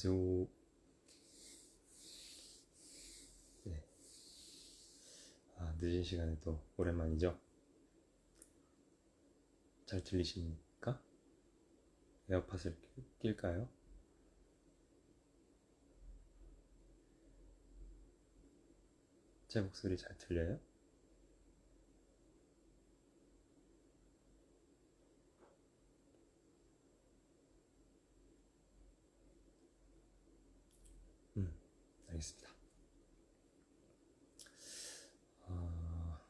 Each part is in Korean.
안녕하세요. 네. 아, 늦은 시간에 또 오랜만이죠? 잘 들리십니까? 에어팟을 끼- 낄까요? 제 목소리 잘 들려요? 음, 알겠습니다. 아,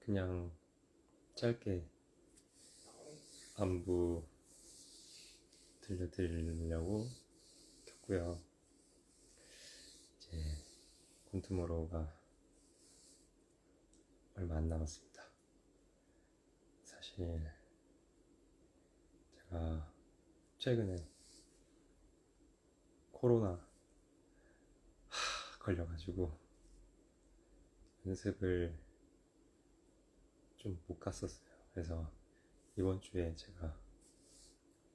그냥 짧게 안부 들려드리려고 켰고요. 이제 곤투모로우가 얼마 안 남았습니다. 사실 제가 최근에 코로나 하, 걸려가지고 연습을 좀 못 갔었어요. 그래서 이번 주에 제가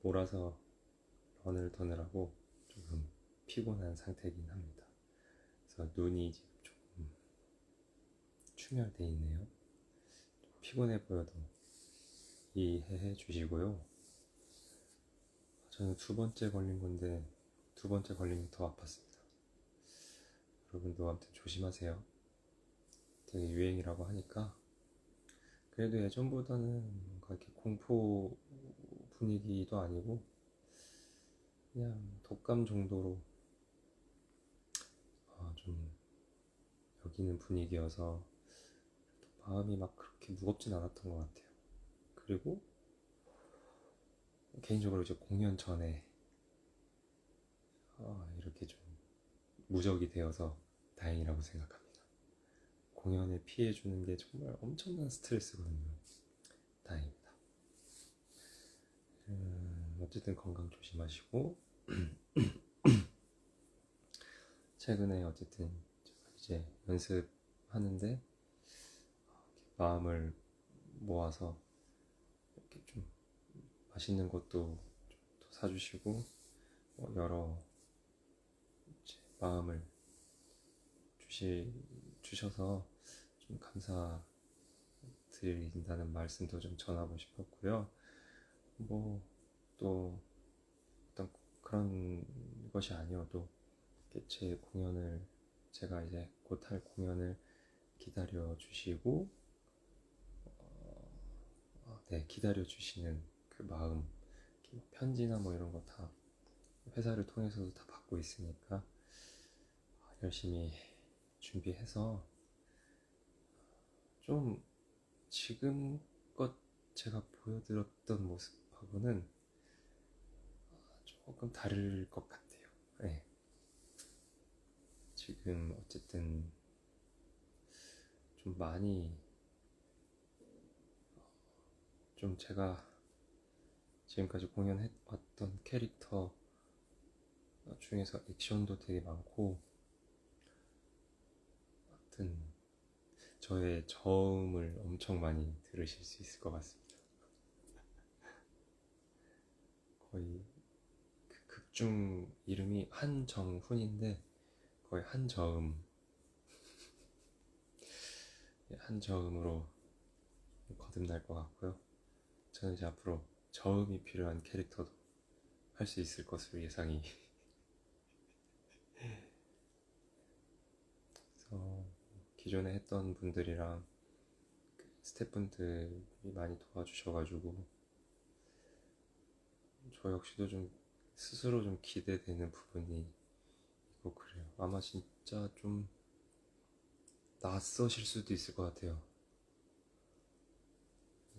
몰아서 런을 더느라고 조금 피곤한 상태이긴 합니다. 그래서 눈이 지금 조금 충혈돼 있네요. 좀 피곤해 보여도 이해해 주시고요. 저는 두 번째 걸린 건데 두 번째 걸리면 더 아팠습니다. 여러분도 아무튼 조심하세요. 되게 유행이라고 하니까 그래도 예전보다는 뭔가 이렇게 공포 분위기도 아니고 그냥 독감 정도로 아, 좀 여기는 분위기여서 마음이 막 그렇게 무겁진 않았던 것 같아요. 그리고 개인적으로 이제 공연 전에 아, 이렇게 좀 무적이 되어서 다행이라고 생각합니다. 공연에 피해 주는 게 정말 엄청난 스트레스거든요. 다행입니다. 음, 어쨌든 건강 조심하시고 최근에 어쨌든 이제 연습하는데 마음을 모아서 이렇게 좀 맛있는 것도 좀더 사주시고 뭐 여러 마음을 주시 주셔서 좀 감사드린다는 말씀도 좀 전하고 싶었고요. 뭐 또 어떤 그런 것이 아니어도 제 공연을 제가 이제 곧 할 공연을 기다려 주시고 어, 네 기다려 주시는 그 마음 뭐 편지나 뭐 이런 거 다 회사를 통해서도 다 받고 있으니까 열심히 준비해서 좀 지금껏 제가 보여드렸던 모습하고는 조금 다를 것 같아요. 네. 지금 어쨌든 좀 많이 좀 제가 지금까지 공연해 왔던 캐릭터 중에서 액션도 되게 많고 하여튼 저의 저음을 엄청 많이 들으실 수 있을 것 같습니다. 거의 그 극중 이름이 한정훈인데 거의 한저음 한저음으로 거듭날 것 같고요. 저는 이제 앞으로 저음이 필요한 캐릭터도 할 수 있을 것으로 예상이 그래서 기존에 했던 분들이랑 그 스태프분들이 많이 도와주셔가지고 저 역시도 좀 스스로 좀 기대되는 부분이 있고 그래요. 아마 진짜 좀 낯서실 수도 있을 것 같아요.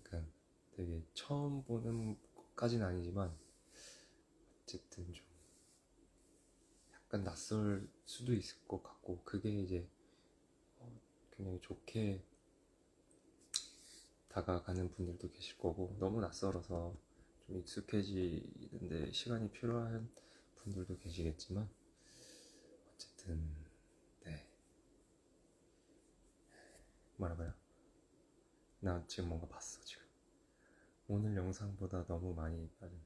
그러니까 되게 처음 보는 것까지는 아니지만 어쨌든 좀 약간 낯설 수도 있을 것 같고 그게 이제 어, 굉장히 좋게 다가가는 분들도 계실 거고 너무 낯설어서 좀 익숙해지는데 시간이 필요한 분들도 계시겠지만 어쨌든 네. 뭐라고요? 나 지금 뭔가 봤어 지금. 오늘 영상보다 너무 많이 빠졌네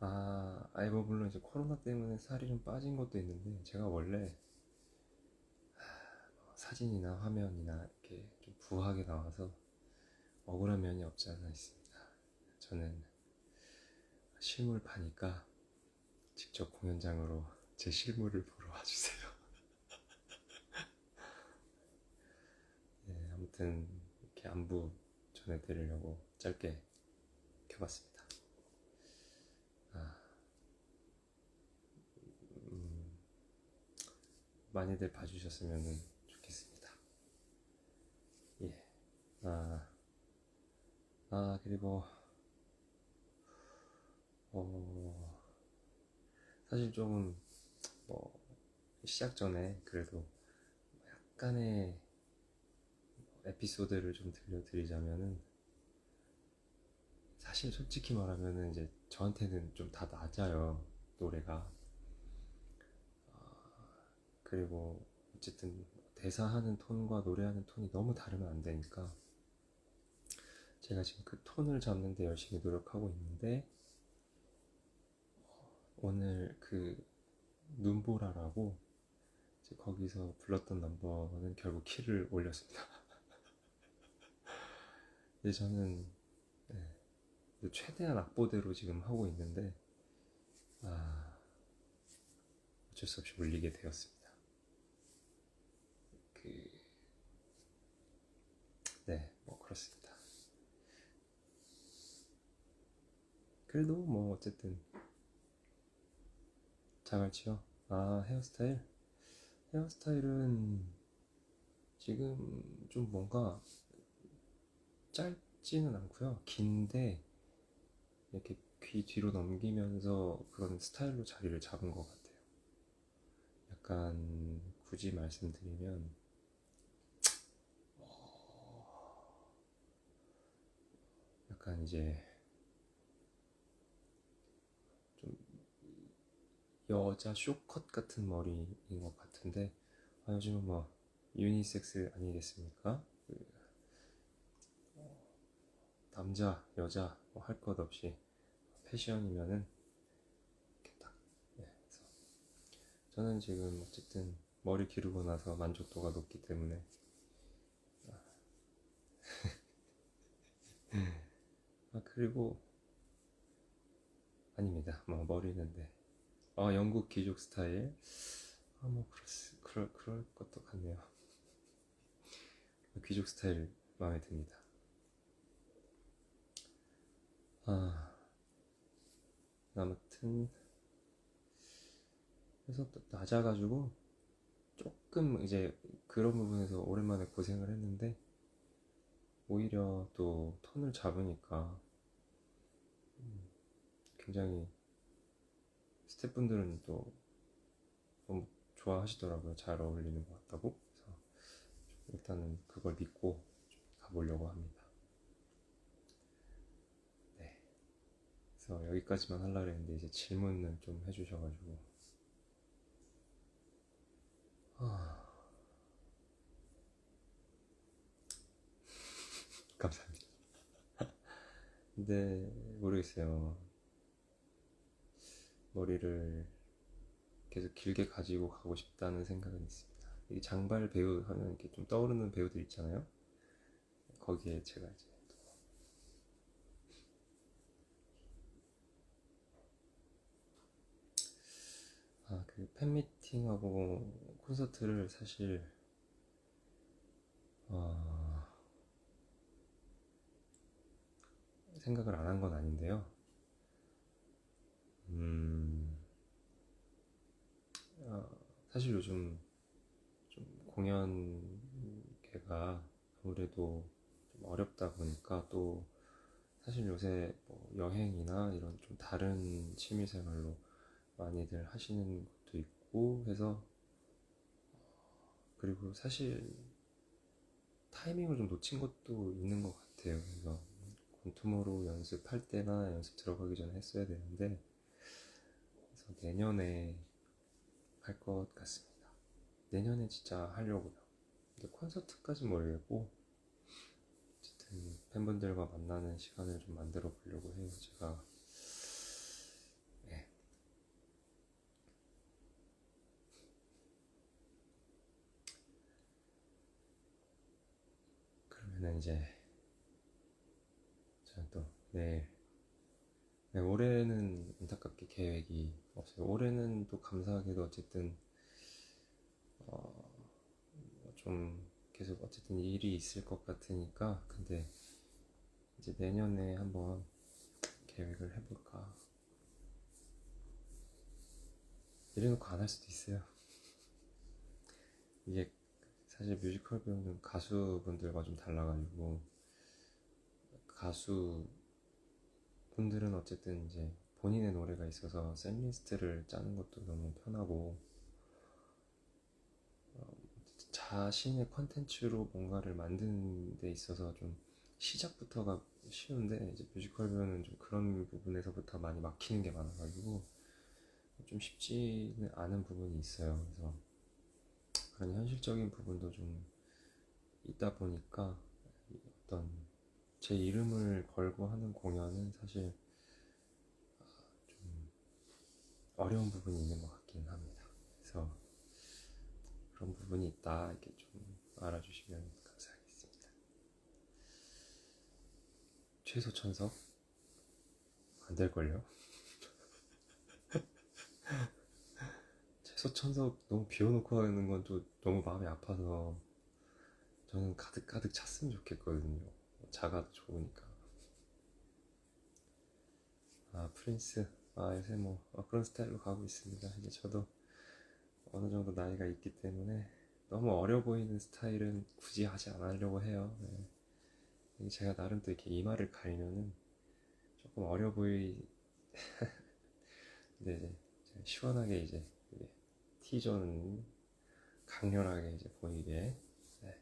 아, 아이 뭐 물론 이제 코로나 때문에 살이 좀 빠진 것도 있는데 제가 원래 사진이나 화면이나 이렇게 좀 부하게 나와서 억울한 면이 없지 않아 있습니다. 저는 실물 파니까 직접 공연장으로 제 실물을 보러 와주세요. 네, 아무튼 이렇게 안부 전해드리려고 짧게 켜봤습니다. 아, 음, 많이들 봐주셨으면 좋겠습니다. 예. 아, 아, 그리고, 어, 사실 좀, 뭐, 시작 전에 그래도 약간의 에피소드를 좀 들려드리자면은, 사실 솔직히 말하면은 이제 저한테는 좀 다 낮아요 노래가. 아, 그리고 어쨌든 대사하는 톤과 노래하는 톤이 너무 다르면 안 되니까 제가 지금 그 톤을 잡는데 열심히 노력하고 있는데 오늘 그 눈보라라고 거기서 불렀던 넘버는 결국 키를 올렸습니다. 근데 저는 네, 최대한 악보대로 지금 하고 있는데 아, 어쩔 수 없이 울리게 되었습니다. 그, 네, 뭐 그렇습니다. 그래도 뭐 어쨌든 자갈치요. 아 헤어스타일? 헤어스타일은 지금 좀 뭔가 짧지는 않고요. 긴데 이렇게 귀 뒤로 넘기면서 그런 스타일로 자리를 잡은 것 같아요. 약간 굳이 말씀드리면 약간 이제 좀 여자 쇼컷 같은 머리인 것 같은데 아, 요즘은 뭐 유니섹스 아니겠습니까? 그 남자, 여자 뭐 할 것 없이 패션이면은 이렇게 딱 네, 그래서 저는 지금 어쨌든 머리 기르고 나서 만족도가 높기 때문에 아. 그리고 아닙니다. 뭐 머리는데 아 영국 귀족 스타일. 아뭐 그럴 그럴 것도 같네요. 귀족 스타일 마음에 듭니다. 아, 아무튼 그래서 또 낮아가지고 조금 이제 그런 부분에서 오랜만에 고생을 했는데 오히려 또 톤을 잡으니까 음, 굉장히 스태프분들은 또 너무 좋아하시더라고요. 잘 어울리는 것 같다고. 그래서 일단은 그걸 믿고 가보려고 합니다. 그래서 여기까지만 하려고 했는데 이제 질문을 좀 해주셔가지고 아... 감사합니다. 근데 모르겠어요. 머리를 계속 길게 가지고 가고 싶다는 생각은 있습니다. 이 장발 배우 하면 이렇게 좀 떠오르는 배우들 있잖아요. 거기에 제가 이제 아, 그 팬미팅하고 콘서트를 사실 어, 생각을 안 한 건 아닌데요. 음, 어, 사실 요즘 좀 공연계가 아무래도 좀 어렵다 보니까 또 사실 요새 뭐 여행이나 이런 좀 다른 취미생활로 많이들 하시는 것도 있고 해서 그리고 사실 타이밍을 좀 놓친 것도 있는 것 같아요. 그래서 권투모로 연습할 때나 연습 들어가기 전에 했어야 되는데 내년에 할 것 같습니다. 내년에 진짜 하려고요. 이제 콘서트까지 몰고 어쨌든 팬분들과 만나는 시간을 좀 만들어 보려고 해요. 제가 네. 그러면 이제 저는 또 내일 네, 올해는 안타깝게 계획이 없어요. 올해는 또 감사하게도 어쨌든 어, 좀 계속 어쨌든 일이 있을 것 같으니까 근데 이제 내년에 한번 계획을 해볼까 이래놓고 안 할 수도 있어요. 이게 사실 뮤지컬 배우는 가수분들과 좀 달라가지고 가수 분들은 어쨌든 이제 본인의 노래가 있어서 셋리스트를 짜는 것도 너무 편하고 어, 자신의 컨텐츠로 뭔가를 만드는 데 있어서 좀 시작부터가 쉬운데 이제 뮤지컬 배우는 좀 그런 부분에서부터 많이 막히는 게 많아가지고 좀 쉽지는 않은 부분이 있어요. 그래서 그런 현실적인 부분도 좀 있다 보니까 어떤 제 이름을 걸고 하는 공연은 사실 좀 어려운 부분이 있는 것 같긴 합니다. 그래서 그런 부분이 있다 이렇게 좀 알아주시면 감사하겠습니다. 최소 천석 안 될걸요? 최소 천석 너무 비워놓고 하는 건 또 너무 마음이 아파서 저는 가득 가득 찼으면 좋겠거든요. 작아도 좋으니까. 아 프린스 아 요새 뭐 아, 그런 스타일로 가고 있습니다. 이제 저도 어느 정도 나이가 있기 때문에 너무 어려 보이는 스타일은 굳이 하지 않으려고 해요. 네. 제가 나름 또 이렇게 이마를 가리면은 조금 어려 보이. 근데 이제 시원하게 이제 T존은 강렬하게 이제 보이게 네.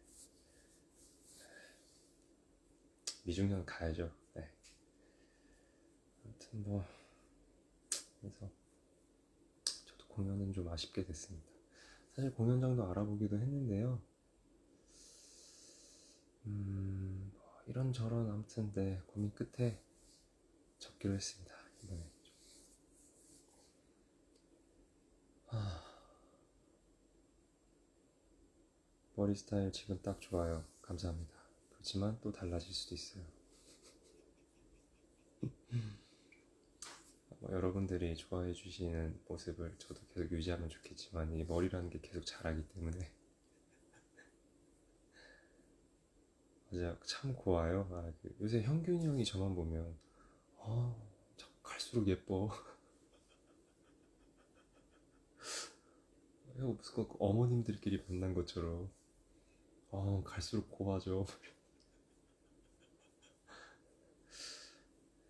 미중년 가야죠. 네. 아무튼 뭐 그래서 저도 공연은 좀 아쉽게 됐습니다. 사실 공연장도 알아보기도 했는데요. 음, 뭐 이런저런 아무튼 네 고민 끝에 접기로 했습니다. 이번에 좀. 아, 머리 스타일 지금 딱 좋아요. 감사합니다. 그렇지만 또 달라질 수도 있어요. 뭐 여러분들이 좋아해 주시는 모습을 저도 계속 유지하면 좋겠지만 이 머리라는 게 계속 자라기 때문에. 맞아요. 참 고와요. 아, 그 요새 형균이 형이 저만 보면 아 갈수록 예뻐. 무슨 어머님들끼리 만난 것처럼. 아 갈수록 고와져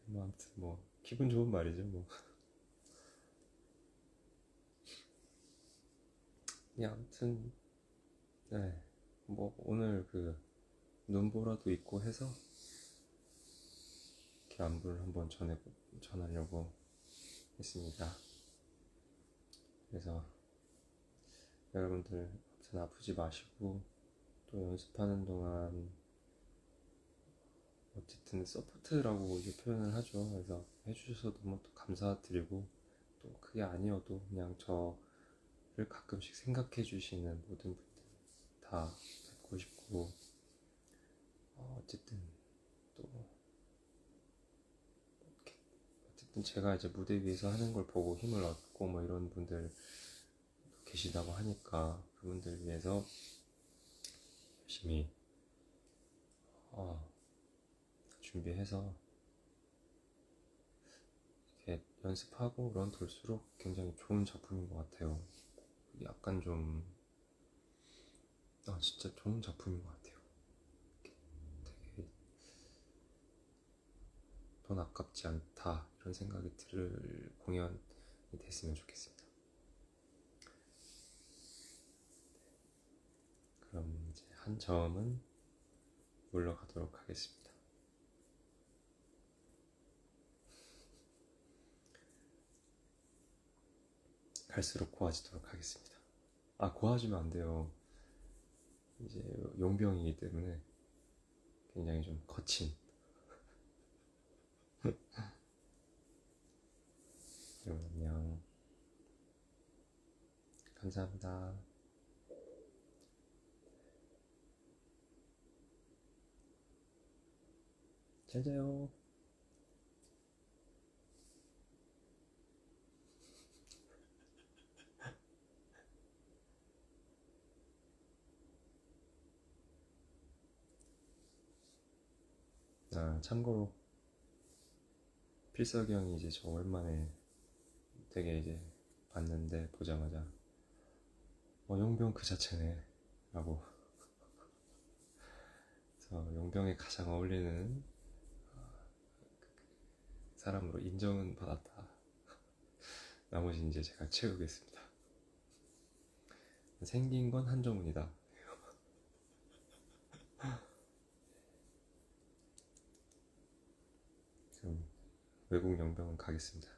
뭐 아무튼 뭐 기분 좋은 말이죠 뭐. 예, 아무튼 네 뭐 오늘 그 눈보라도 있고 해서 이렇게 안부를 한번 전해 전하려고 했습니다. 그래서 여러분들 아프지 마시고 또 연습하는 동안 어쨌든 서포트라고 이제 표현을 하죠. 그래서 해주셔서 너무 또 감사드리고 또 그게 아니어도 그냥 저를 가끔씩 생각해 주시는 모든 분들 다 뵙고 싶고 어, 어쨌든 또 어쨌든 제가 이제 무대 위에서 하는 걸 보고 힘을 얻고 뭐 이런 분들 계시다고 하니까 그분들 위해서 열심히 어, 준비해서 이렇게 연습하고 그런 돌수록 굉장히 좋은 작품인 것 같아요. 약간 좀, 아, 진짜 좋은 작품인 것 같아요. 되게 돈 아깝지 않다. 이런 생각이 들을 공연이 됐으면 좋겠습니다. 그럼 이제 한 점은 물러가도록 하겠습니다. 갈수록 고와지도록 하겠습니다. 아, 고와지면 안 돼요. 이제 용병이기 때문에 굉장히 좀 거친. 여러분 안녕. 감사합니다. 잘 자요. 아, 참고로 필석이 형이 이제 저 오랜만에 되게 이제 봤는데 보자마자 어 용병 그 자체네 라고. 그래서 용병에 가장 어울리는 어, 사람으로 인정은 받았다. 나머지 이제 제가 채우겠습니다. 생긴 건 한정훈이다 그럼 외국 용병은 가겠습니다